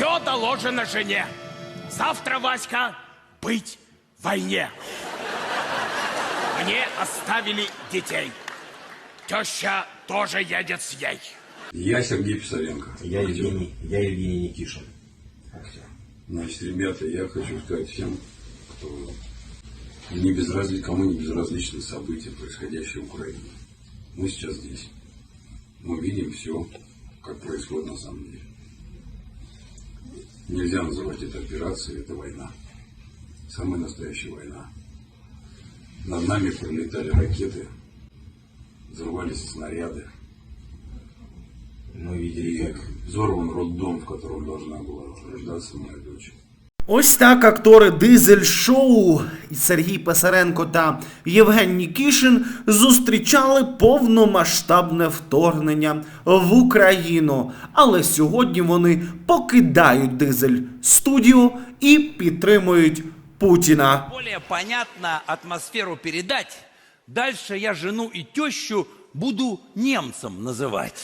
Все доложено жене. Завтра, Васька, быть в войне. Мне оставили детей. Теща тоже едет с ней. Я Сергей Писаренко. Я Евгений, я Евгений Никишин. Актер. Значит, ребята, я хочу сказать всем, кто не безразли... кому не безразличны события, происходящие в Украине. Мы сейчас здесь. Мы видим все, как происходит на самом деле. Нельзя называть это операцией, это война. Самая настоящая война. Над нами пролетали ракеты, взрывались снаряды. Мы видели, как взорван роддом, в котором должна была рождаться моя дочь. Ось так актори Дизель Шоу Сергій Писаренко та Євген Нікішин зустрічали повномасштабне вторгнення в Україну. Але сьогодні вони покидають Дизель студію і підтримують Путіна. более понятно атмосферу передать, дальше я жену и тещу буду немцем называть.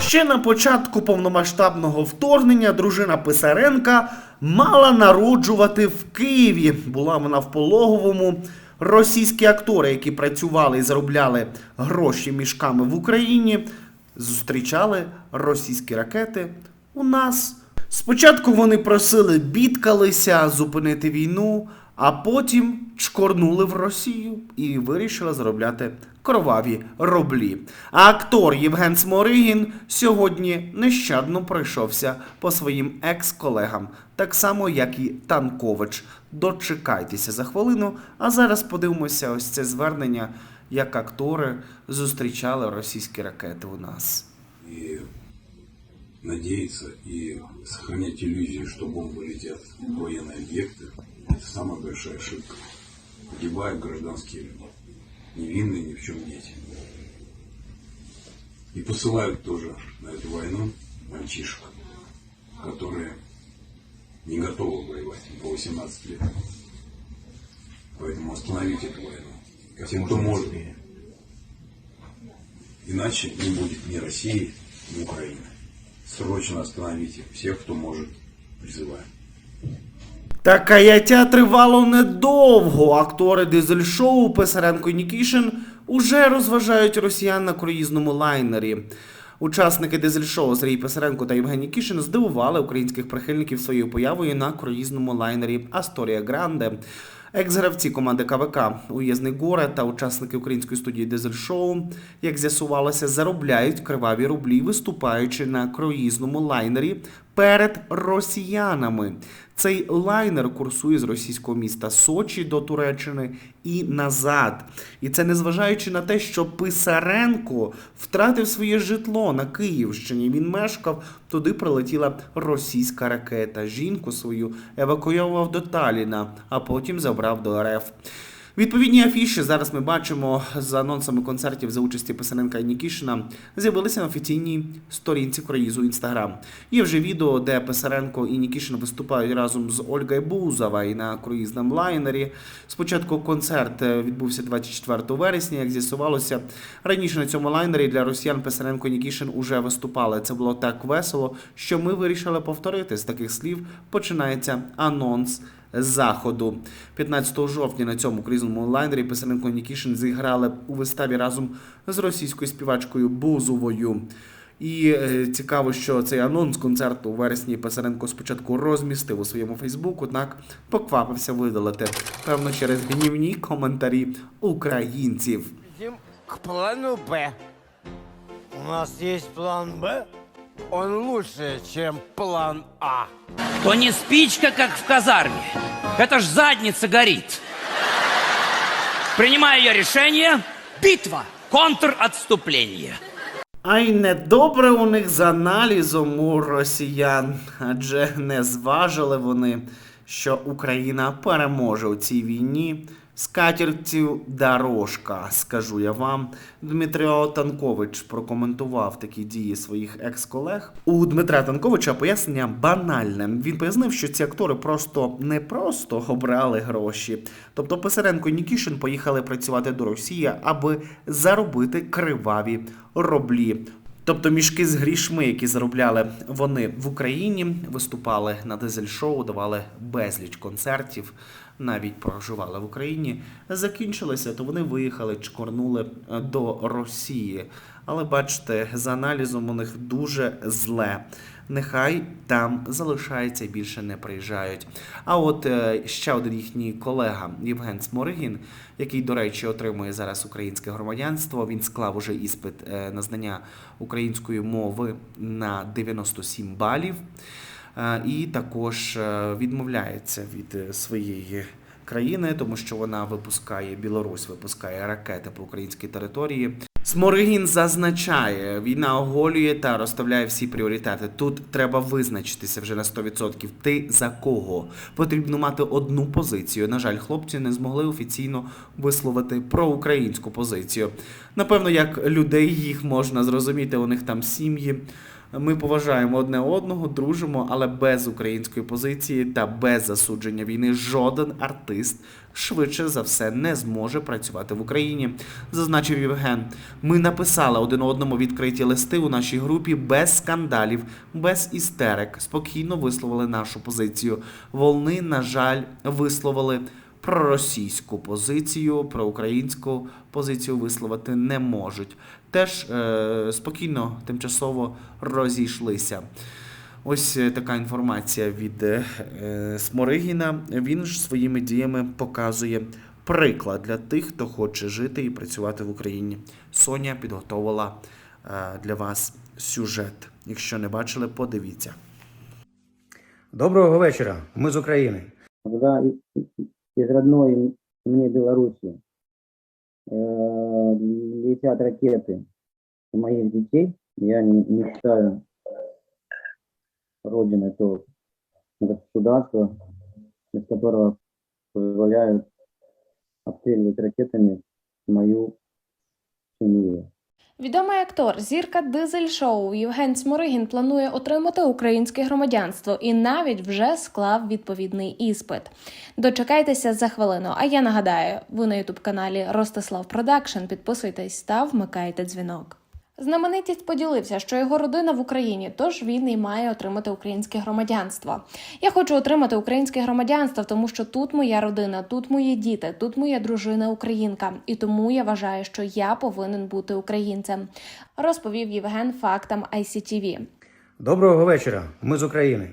Ще на початку повномасштабного вторгнення дружина Писаренка мала народжувати в Києві. Була вона в пологовому. Російські актори, які працювали і заробляли гроші мішками в Україні, зустрічали російські ракети у нас. Спочатку вони просили, бідкалися зупинити війну, а потім чкорнули в Росію і вирішили заробляти кроваві рублі. А актор Євген Сморигін сьогодні нещадно пройшовся по своїм екс-колегам, так само як і Танкович. Дочекайтеся за хвилину, а зараз подивимося ось це звернення, як актори зустрічали російські ракети у нас. и надеяться и сохранять иллюзию, что бомбы летят в военные объекты, это самая большая ошибка. Погибают гражданские люди, Невинные ни в чем дети. И посылают тоже на эту войну мальчишек, которые не готовы воевать по 18 лет. Поэтому остановить эту войну. как Те, кто может. Иначе не будет ни России, ни Украины. Срочно остановите всех, кто может, призываем. Та каяття тривало недовго. Актори дизель-шоу Писаренко і Нікішин уже розважають росіян на круїзному лайнері. Учасники дизель-шоу Сергій Писаренко та Євгеній Кішин здивували українських прихильників своєю появою на круїзному лайнері Асторія Гранде. Екс-гравці команди КВК Уєзний Горе та учасники української студії Дизель Шоу, як з'ясувалося, заробляють криваві рублі, виступаючи на круїзному лайнері перед росіянами. Цей лайнер курсує з російського міста Сочі до Туреччини і назад. І це незважаючи на те, що Писаренко втратив своє житло на Київщині. Він мешкав, туди прилетіла російська ракета. Жінку свою евакуював до Таліна, а потім забрав до РФ. Відповідні афіші зараз ми бачимо з анонсами концертів за участі Писаренка і Нікішина з'явилися на офіційній сторінці круїзу Інстаграм. Є вже відео, де Писаренко і Нікішин виступають разом з Ольгою Бузовою на круїзному лайнері. Спочатку концерт е, відбувся 24 вересня. Як з'ясувалося, раніше на цьому лайнері для росіян Писаренко і Нікішин уже виступали. Це було так весело, що ми вирішили повторити. З таких слів починається анонс заходу. 15 жовтня на цьому круїзному лайнері Писаренко Нікішин зіграли у виставі разом з російською співачкою Бузовою. І е, цікаво, що цей анонс концерту у вересні Писаренко спочатку розмістив у своєму Фейсбуку, однак поквапився видалити, певно, через гнівні коментарі українців. К плану Б. У нас есть план Б. Он лучше, чем план А. То не спичка, как в казарме. Это ж задница горит. Принимаю я решение. Битва. Контратступление. А й недобре у них з аналізом у росіян, адже не зважили вони, що Україна переможе у цій війні. З катертю дорожка, скажу я вам. Дмитро Танкович прокоментував такі дії своїх екс-колег. У Дмитра Танковича пояснення банальне. Він пояснив, що ці актори просто не просто обрали гроші. Тобто Писаренко і Нікішин поїхали працювати до Росії, аби заробити криваві рублі. Тобто мішки з грішми, які заробляли вони в Україні, виступали на дизель-шоу, давали безліч концертів, навіть проживали в Україні. Закінчилися, то вони виїхали, чкорнули е, до Росії. Але бачите, за аналізом у них дуже зле. Нехай там залишається більше не приїжджають. А от е, ще один їхній колега Євген Сморигін, який, до речі, отримує зараз українське громадянство. Він склав уже іспит е, на знання української мови на 97 балів. Е, І також е, відмовляється від е, своєї країни, тому що вона випускає Білорусь, випускає ракети по українській території. Сморигін зазначає, війна оголює та розставляє всі пріоритети. Тут треба визначитися вже на 100%. Ти за кого? Потрібно мати одну позицію. На жаль, хлопці не змогли офіційно висловити проукраїнську позицію. Напевно, як людей їх можна зрозуміти, у них там сім'ї. Ми поважаємо одне одного, дружимо, але без української позиції та без засудження війни жоден артист швидше за все не зможе працювати в Україні, зазначив Євген. Ми написали один одному відкриті листи у нашій групі без скандалів, без істерик. Спокійно висловили нашу позицію. Волни, на жаль, висловили проросійську позицію, проукраїнську позицію висловити не можуть. Теж е, спокійно тимчасово розійшлися. Ось е, така інформація від е, Сморигіна. Він ж своїми діями показує приклад для тих, хто хоче жити і працювати в Україні. Соня підготовила е, для вас сюжет. Якщо не бачили, подивіться. Доброго вечора. Ми з України. когда и- и- из летят ракеты в моих детей, я не, не считаю Родиной то государство, из которого позволяют обстреливать ракетами мою семью. Відомий актор, зірка дизель-шоу Євген Сморигін планує отримати українське громадянство і навіть вже склав відповідний іспит. Дочекайтеся за хвилину. А я нагадаю, ви на ютуб каналі Ростислав Продакшн. Підписуйтесь та вмикайте дзвінок. Знаменитість поділився, що його родина в Україні, тож він і має отримати українське громадянство. Я хочу отримати українське громадянство, тому що тут моя родина, тут мої діти, тут моя дружина українка, і тому я вважаю, що я повинен бути українцем, розповів Євген фактам ICTV. Доброго вечора. Ми з України.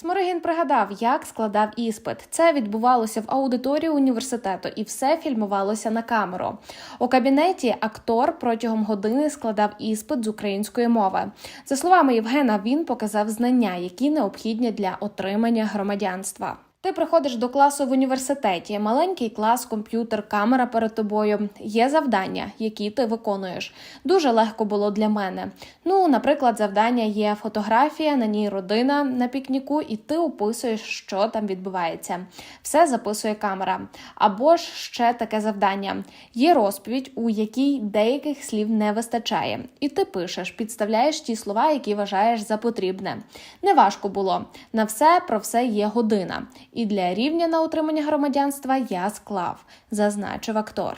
Сморигін пригадав, як складав іспит. Це відбувалося в аудиторії університету, і все фільмувалося на камеру. У кабінеті актор протягом години складав іспит з української мови. За словами Євгена, він показав знання, які необхідні для отримання громадянства. Ти приходиш до класу в університеті, маленький клас, комп'ютер, камера перед тобою. Є завдання, які ти виконуєш. Дуже легко було для мене. Ну, наприклад, завдання є фотографія, на ній родина на пікніку, і ти описуєш, що там відбувається. Все записує камера. Або ж ще таке завдання: є розповідь, у якій деяких слів не вистачає, і ти пишеш, підставляєш ті слова, які вважаєш за потрібне. Неважко було. На все про все є година. І для рівня на отримання громадянства я склав, зазначив актор.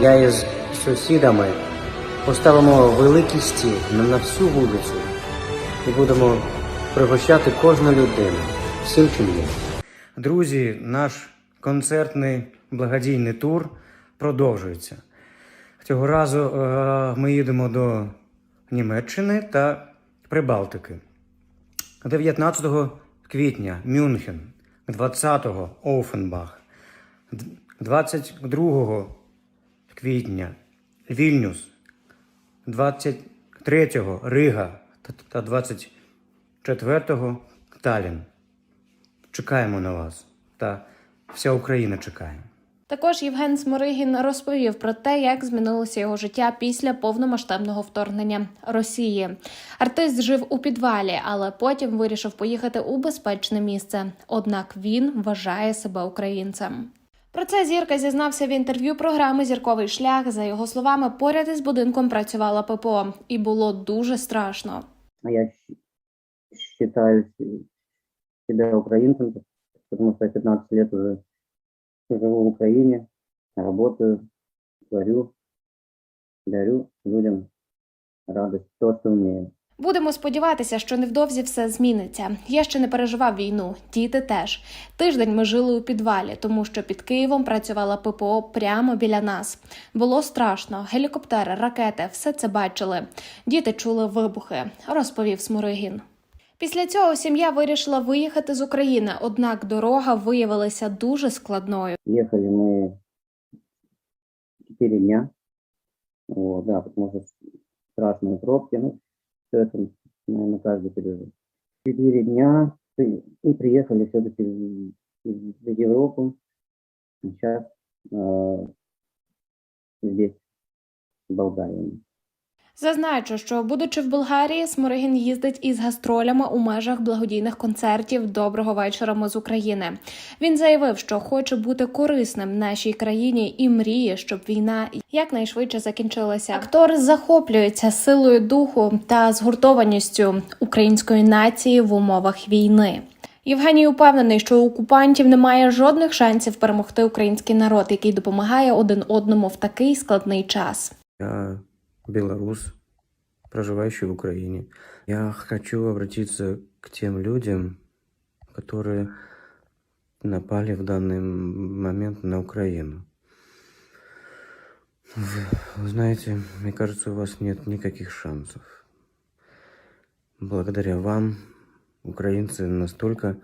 Я із сусідами поставимо великий стіл на на всю вулицю і будемо пригощати кожну людину всім, чим є. Друзі, наш концертний благодійний тур продовжується. Цього разу е, ми їдемо до Німеччини та Прибалтики. 19 квітня Мюнхен, 20-го Офенбах, 22 квітня Вільнюс, 23-го Рига та- та 24-го Талін. Чекаємо на вас. Та вся Україна чекає. Також Євген Сморигін розповів про те, як змінилося його життя після повномасштабного вторгнення Росії. Артист жив у підвалі, але потім вирішив поїхати у безпечне місце. Однак він вважає себе українцем. Про це зірка зізнався в інтерв'ю програми Зірковий шлях. За його словами, поряд із будинком працювала ППО, і було дуже страшно. Я щ- считаю с- себя украинцем, потому 15 лет уже живу в Украине, работаю, творю, дарю людям радость, то, что умею. Будемо сподіватися, що невдовзі все зміниться. Я ще не переживав війну, діти теж. Тиждень ми жили у підвалі, тому що під Києвом працювала ППО прямо біля нас. Було страшно. Гелікоптери, ракети, все це бачили. Діти чули вибухи, розповів Сморигін. Після цього сім'я вирішила виїхати з України, однак дорога виявилася дуже складною. Ехали мы четыре дня. Вот, да, потому что страшные пробки, ну, все это, наверное, каждый пережил. Четыре дня и и приехали все-таки в, в Европу. Сейчас э, здесь, в Болгарии. Зазначу, що будучи в Болгарії, Сморигін їздить із гастролями у межах благодійних концертів Доброго вечора ми з України. Він заявив, що хоче бути корисним нашій країні і мріє, щоб війна якнайшвидше закінчилася. Актор захоплюється силою духу та згуртованістю української нації в умовах війни. Євгеній упевнений, що у окупантів немає жодних шансів перемогти український народ, який допомагає один одному в такий складний час. Белорус, проживающий в Украине. Я хочу обратиться к тем людям, которые напали в данный момент на Украину. Вы, вы знаете, мне кажется, у вас нет никаких шансов. Благодаря вам украинцы настолько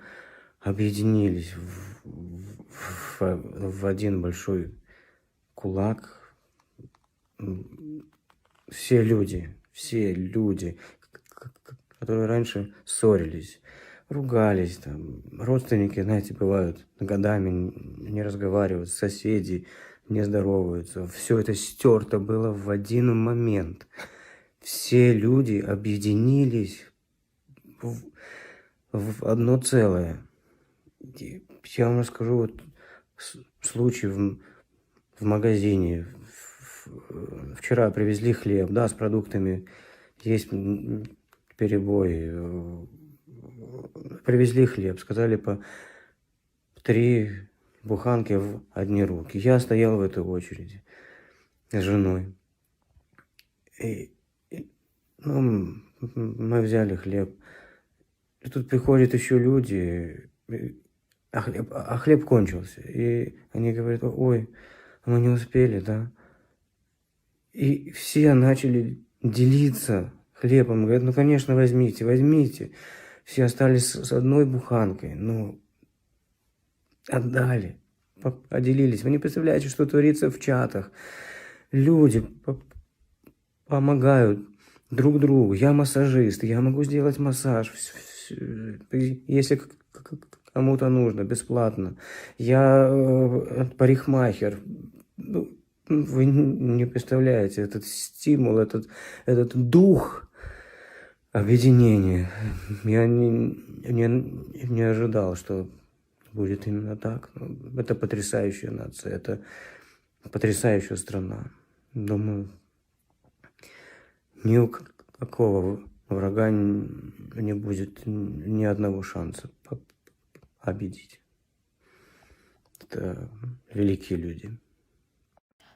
объединились в, в- в- в один большой кулак. Все люди, все люди, которые раньше ссорились, ругались, там, родственники, знаете, бывают годами не разговаривают, соседи не здороваются. Все это стерто было в один момент. Все люди объединились в, в одно целое. Я вам расскажу вот случай в, в магазине. Вчера привезли хлеб, да, с продуктами. Есть перебой. Привезли хлеб, сказали по три буханки в одни руки. Я стоял в этой очереди с женой. И, и, ну, мы взяли хлеб. И тут приходят еще люди, а хлеб, а хлеб кончился. И они говорят, ой, мы не успели, да? И все начали делиться хлебом. Говорят, ну, конечно, возьмите, возьмите. Все остались с одной буханкой. Ну, отдали, по- поделились. Вы не представляете, что творится в чатах. Люди по- помогают друг другу. Я массажист, я могу сделать массаж, вс- если кому-то нужно, бесплатно. Я э, парикмахер. Вы не представляете, этот стимул, этот, этот дух объединения. Я не, не, не ожидал, что будет именно так. Ну, Это потрясающая нация, это потрясающая страна. Думаю, ни у какого врага не будет ни одного шанса по- победить. Это великие люди.